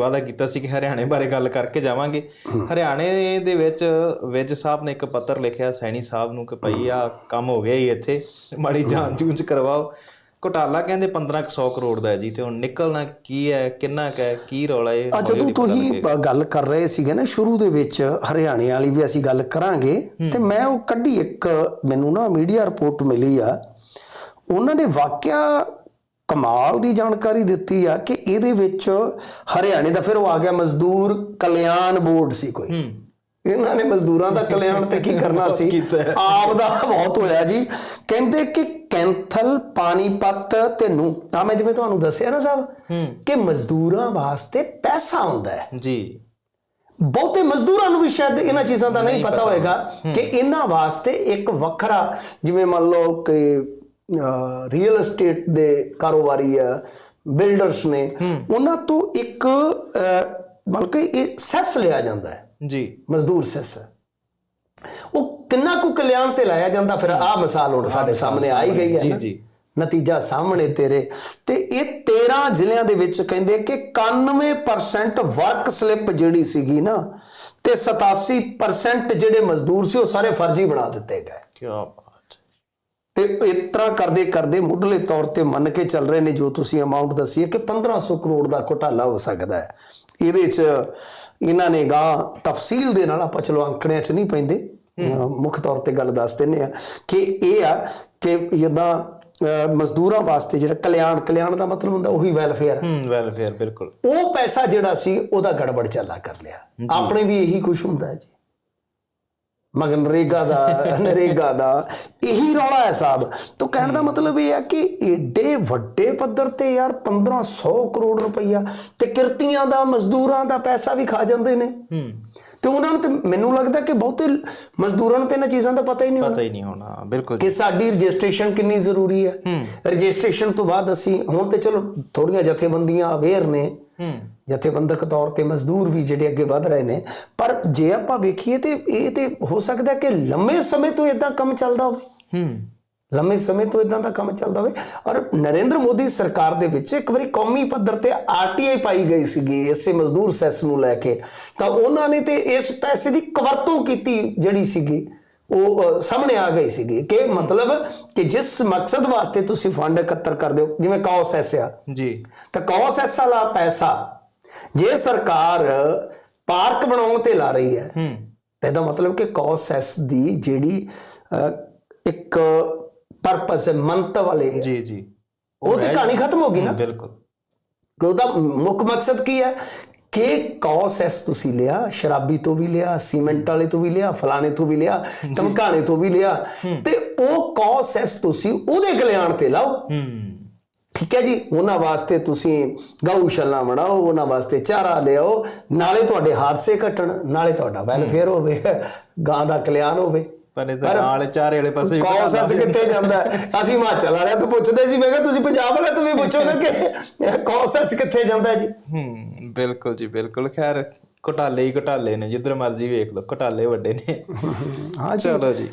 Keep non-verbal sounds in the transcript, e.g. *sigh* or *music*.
ਵਾਦਾ ਕੀਤਾ ਸੀ ਕਿ ਹਰਿਆਣੇ ਬਾਰੇ ਗੱਲ ਕਰਕੇ ਜਾਵਾਂਗੇ। ਹਰਿਆਣੇ ਦੇ ਵਿੱਚ ਵਿਜ ਸਾਹਿਬ ਨੇ ਇੱਕ ਪੱਤਰ ਲਿਖਿਆ ਸੈਣੀ ਸਾਹਿਬ ਨੂੰ ਕਿ ਭਈ ਆ ਕੰਮ ਹੋ ਗਿਆ ਹੀ ਇੱਥੇ ਮਾੜੀ ਜਾਂਚ ਜੂੰਚ ਕਰਵਾਓ। ਘੁਟਾਲਾ ਕਹਿੰਦੇ 1500 ਕਰੋੜ ਦਾ ਹੈ ਜੀ ਤੇ ਹੁਣ ਨਿਕਲਣਾ ਕੀ ਹੈ ਕਿੰਨਾ ਹੈ ਕੀ ਰੌਲਾ ਹੈ ਆ ਜਦੋਂ ਤੁਸੀਂ ਗੱਲ ਕਰ ਰਹੇ ਸੀਗੇ ਨਾ ਸ਼ੁਰੂ ਦੇ ਵਿੱਚ ਹਰਿਆਣੇ ਵਾਲੀ ਵੀ ਅਸੀਂ ਗੱਲ ਕਰਾਂਗੇ ਤੇ ਮੈਂ ਉਹ ਕੱਢੀ ਇੱਕ ਮੈਨੂੰ ਨਾ ਮੀਡੀਆ ਰਿਪੋਰਟ ਮਿਲੀ ਆ। ਉਹਨਾਂ ਨੇ ਵਾਕਿਆ ਕਮਾਲ ਦੀ ਜਾਣਕਾਰੀ ਦਿੱਤੀ ਆ ਕਿ ਇਹਦੇ ਵਿੱਚ ਹਰਿਆਣੇ ਦਾ ਫਿਰ ਉਹ ਆ ਗਿਆ ਮਜ਼ਦੂਰ ਕਲਿਆਣ ਬੋਰਡ ਸੀ ਕੋਈ। ਇਹਨਾਂ ਨੇ ਮਜ਼ਦੂਰਾਂ ਦਾ ਕਲਿਆਣ ਤੇ ਕੀ ਕਰਨਾ ਸੀ? *laughs* ਆਪ ਦਾ ਬਹੁਤ ਹੋਇਆ ਜੀ। ਕਹਿੰਦੇ ਕਿ ਕੈਂਥਲ ਪਾਣੀਪਤ ਤੇ ਨੂੰ ਆ ਮੈਂ ਜਿਵੇਂ ਤੁਹਾਨੂੰ ਦੱਸਿਆ ਨਾ ਸਾਹਿਬ ਕਿ ਮਜ਼ਦੂਰਾਂ ਵਾਸਤੇ ਪੈਸਾ ਹੁੰਦਾ ਹੈ। ਜੀ। ਬਹੁਤੇ ਮਜ਼ਦੂਰਾਂ ਨੂੰ ਵੀ ਸ਼ਾਇਦ ਇਹਨਾਂ ਚੀਜ਼ਾਂ ਦਾ ਨਹੀਂ ਪਤਾ ਹੋਏਗਾ ਕਿ ਇਹਨਾਂ ਵਾਸਤੇ ਇੱਕ ਵੱਖਰਾ ਜਿਵੇਂ ਮੰਨ ਲਓ ਕਿ ਰੀਅਲ ਏਸਟੇਟ ਦੇ ਕਾਰੋਬਾਰੀ ਆ ਬਿਲਡਰਸ ਨੇ ਉਹਨਾਂ ਤੋਂ ਇੱਕ ਅਹ, ਮੰਨ ਕੇ ਇਹ ਸੈਸ ਲਿਆ ਜਾਂਦਾ ਹੈ। ਜੀ। ਮਜ਼ਦੂਰ ਸੈਸ। ਉਹ ਕਿੰਨਾ ਕੁ ਕਲਿਆਣ ਤੇ ਲਾਇਆ ਜਾਂਦਾ ਫਿਰ ਆਹ ਮਿਸਾਲ ਹੁਣ ਸਾਡੇ ਸਾਹਮਣੇ ਆ ਹੀ ਗਈ ਹੈ ਜੀ। ਜੀ। ਨਤੀਜਾ ਸਾਹਮਣੇ ਤੇਰੇ। ਤੇ ਇਹ 13 ਜ਼ਿਲ੍ਹਿਆਂ ਦੇ ਵਿੱਚ ਕਹਿੰਦੇ ਕਿ 91% ਵਰਕ ਸਲਿੱਪ ਜਿਹੜੀ ਸੀਗੀ ਨਾ ਤੇ 87% ਜਿਹੜੇ ਮਜ਼ਦੂਰ ਸੀ ਉਹ ਸਾਰੇ ਫਰਜ਼ੀ ਬਣਾ ਦਿੱਤੇ ਗਏ। ਕੀ ਬਾਤ। ਤੇ ਇਸ ਤਰ੍ਹਾਂ ਕਰਦੇ ਕਰਦੇ ਮੁੱਢਲੇ ਤੌਰ ਤੇ ਮੰਨ ਕੇ ਚੱਲ ਰਹੇ ਨੇ ਜੋ ਤੁਸੀਂ ਅਮਾਉਂਟ ਦੱਸੀ ਹੈ ਕਿ 1500 ਕਰੋੜ ਦਾ ਘੁਟਾਲਾ ਹੋ ਸਕਦਾ ਹੈ। ਇਹਦੇ 'ਚ ਇਹਨਾਂ ਨੇ ਗਾਂ ਤਫਸੀਲ ਦੇ ਨਾਲ ਆਪਾਂ ਚਲੋ ਅੰਕੜਿਆਂ 'ਚ ਨਹੀਂ ਪੈਂਦੇ ਮੁੱਖ ਤੌਰ ਤੇ ਗੱਲ ਦੱਸ ਦਿੰਨੇ ਆ ਕਿ ਇਹ ਆ ਕਿ ਜਦਾਂ ਮਜ਼ਦੂਰਾਂ ਵਾਸਤੇ ਜਿਹੜਾ ਕਲਿਆਣ ਕਲਿਆਣ ਦਾ ਮਤਲਬ ਹੁੰਦਾ ਉਹੀ ਵੈਲਫੇਅਰ ਹੂੰ ਵੈਲਫੇਅਰ ਬਿਲਕੁਲ। ਉਹ ਪੈਸਾ ਜਿਹੜਾ ਸੀ ਉਹਦਾ ਗੜਬੜ ਚੱਲਾ ਕਰ ਲਿਆ। ਆਪਣੇ ਵੀ ਇਹੀ ਕੁਝ ਹੁੰਦਾ ਹੈ ਜੀ। ਮਗਰ ਨਰੇਗਾ ਦਾ ਨਰੇਗਾ ਦਾ ਇਹੀ ਰੌਲਾ ਹੈ ਸਾਹਿਬ ਤੋਂ ਕਹਿਣ ਦਾ ਮਤਲਬ ਇਹ ਹੈ ਕਿ ਏਡੇ ਵੱਡੇ ਪੱਧਰ ਤੇ ਯਾਰ 1500 ਕਰੋੜ ਰੁਪਈਆ ਤੇ ਕਿਰਤੀਆਂ ਦਾ ਮਜ਼ਦੂਰਾਂ ਦਾ ਪੈਸਾ ਵੀ ਖਾ ਜਾਂਦੇ ਨੇ। ਹੂੰ। ਤੇ ਉਹਨਾਂ ਨੂੰ ਤੇ ਮੈਨੂੰ ਲੱਗਦਾ ਕਿ ਬਹੁਤੇ ਮਜ਼ਦੂਰਾਂ ਨੂੰ ਤੇ ਇਹਨਾਂ ਚੀਜ਼ਾਂ ਦਾ ਪਤਾ ਹੀ ਨਹੀਂ ਹੋਣਾ। ਪਤਾ ਹੀ ਨਹੀਂ ਹੋਣਾ ਬਿਲਕੁਲ ਕਿ ਸਾਡੀ ਰਜਿਸਟ੍ਰੇਸ਼ਨ ਕਿੰਨੀ ਜ਼ਰੂਰੀ ਹੈ। ਰਜਿਸਟ੍ਰੇਸ਼ਨ ਤੋਂ ਬਾਅਦ ਅਸੀਂ ਹੁਣ ਤੇ ਚਲੋ ਥੋੜੀਆਂ ਜਥੇਬੰਦੀਆਂ ਅਵੇਅਰ ਨੇ। ਹੂੰ। ਜਥੇਬੰਦਕ ਤੌਰ ਤੇ ਮਜ਼ਦੂਰ ਵੀ ਜਿਹੜੇ ਅੱਗੇ ਵਧ ਰਹੇ ਨੇ। ਪਰ ਜੇ ਆਪਾਂ ਵੇਖੀਏ ਤੇ ਇਹ ਤੇ ਹੋ ਸਕਦਾ ਕਿ ਲੰਮੇ ਸਮੇਂ ਤੋਂ ਇਦਾਂ ਕੰਮ ਚੱਲਦਾ ਹੋਵੇ। ਹੂੰ। ਲੰਮੇ ਸਮੇਂ ਤੋਂ ਇਦਾਂ ਦਾ ਕੰਮ ਚੱਲਦਾ ਹੋਵੇ। ਔਰ ਨਰਿੰਦਰ ਮੋਦੀ ਸਰਕਾਰ ਦੇ ਵਿੱਚ ਇੱਕ ਵਾਰੀ ਕੌਮੀ ਪੱਧਰ ਤੇ ਆਰਟੀਆਈ ਪਾਈ ਗਈ ਸੀਗੀ ਇਸੇ ਮਜ਼ਦੂਰ ਸੈਸ ਨੂੰ ਲੈ ਕੇ। ਤਾਂ ਉਹਨਾਂ ਨੇ ਤੇ ਇਸ ਪੈਸੇ ਦੀ ਕਵਰਤੋਂ ਕੀਤੀ ਜਿਹੜੀ ਸੀਗੀ ਉਹ ਸਾਹਮਣੇ ਆ ਗਈ ਸੀਗੀ। ਕਿ ਮਤਲਬ ਕਿ ਜਿਸ ਮਕਸਦ ਵਾਸਤੇ ਤੁਸੀਂ ਫੰਡ ਇਕੱਤਰ ਕਰਦੇ ਹੋ ਜਿਵੇਂ ਕੌਸ ਐਸ ਆ। ਜੀ। ਤਾਂ ਕੌਸ ਐਸ ਵਾਲਾ ਪੈਸਾ ਜੇ ਸਰਕਾਰ ਪਾਰਕ ਬਣਾਉਣ ਤੇ ਲਾ ਰਹੀ ਹੈ ਹੂੰ। ਤਾਂ ਇਹਦਾ ਮਤਲਬ ਕਿ ਕੌਸ ਐਸ ਦੀ ਜਿਹੜੀ ਇੱਕ ਪਰਪਸ ਹੈ ਮੰਤਵ ਵਾਲੇ ਜੀ ਜੀ। ਉਹ ਤੇ ਕਹਾਣੀ ਖਤਮ ਹੋ ਗਈ ਨਾ। ਬਿਲਕੁਲ। ਕਿ ਉਹਦਾ ਮੁੱਖ ਮਕਸਦ ਕੀ ਹੈ? ਕਿ ਕੌਸ ਐਸ ਤੁਸੀਂ ਲਿਆ ਸ਼ਰਾਬੀ ਤੋਂ ਵੀ ਲਿਆ ਸੀਮੈਂਟ ਵਾਲੇ ਤੋਂ ਵੀ ਲਿਆ ਫਲਾਣੇ ਤੋਂ ਵੀ ਲਿਆ ਧਮਕਾਣੇ ਤੋਂ ਵੀ ਲਿਆ। ਤੇ ਉਹ ਕੌਸ ਐਸ ਤੁਸੀਂ ਉਹਦੇ ਕਲਿਆਣ ਤੇ ਲਾਓ। ਹੂੰ। ਠੀਕ ਹੈ ਜੀ? ਉਹਨਾਂ ਵਾਸਤੇ ਤੁਸੀਂ ਗਊਸ਼ਾਲਾ ਬਣਾਓ ਉਹਨਾਂ ਵਾਸਤੇ ਚਾਰਾ ਲਿਆਓ ਨਾਲੇ ਤੁਹਾਡੇ ਹਾਦਸੇ ਘਟਣ ਨਾਲੇ ਤੁਹਾਡਾ ਵੈਲਫੇਅਰ ਹੋਵੇ ਗਾਂ ਦਾ ਕਲਿਆਣ ਹੋਵੇ। ਪਰ ਇਹਦਾ ਨਾਲ ਚਾਰੇ ਵਾਲੇ ਪਾਸੇ ਕੌਸਸ ਕਿੱਥੇ ਜਾਂਦਾ? ਅਸੀਂ ਹਿਮਾਚਲ ਵਾਲਿਆਂ ਤੋਂ ਪੁੱਛਦੇ ਸੀ ਮੈਂ ਕਿਹਾ ਤੁਸੀਂ ਪੰਜਾਬ ਵਾਲਿਆਂ ਤੋਂ ਵੀ ਪੁੱਛੋ ਨਾ ਕਿ ਕੌਸਸ ਕਿੱਥੇ ਜਾਂਦਾ ਜੀ? ਹੂੰ ਬਿਲਕੁਲ ਜੀ ਬਿਲਕੁਲ। ਖੈਰ ਘੁਟਾਲੇ ਹੀ ਘੁਟਾਲੇ ਨੇ ਜਿੱਧਰ ਮਰਜ਼ੀ ਵੇਖ ਲਓ ਘੁਟਾਲੇ ਵੱਡੇ ਨੇ। ਹਾਂ ਚਲੋ ਜੀ।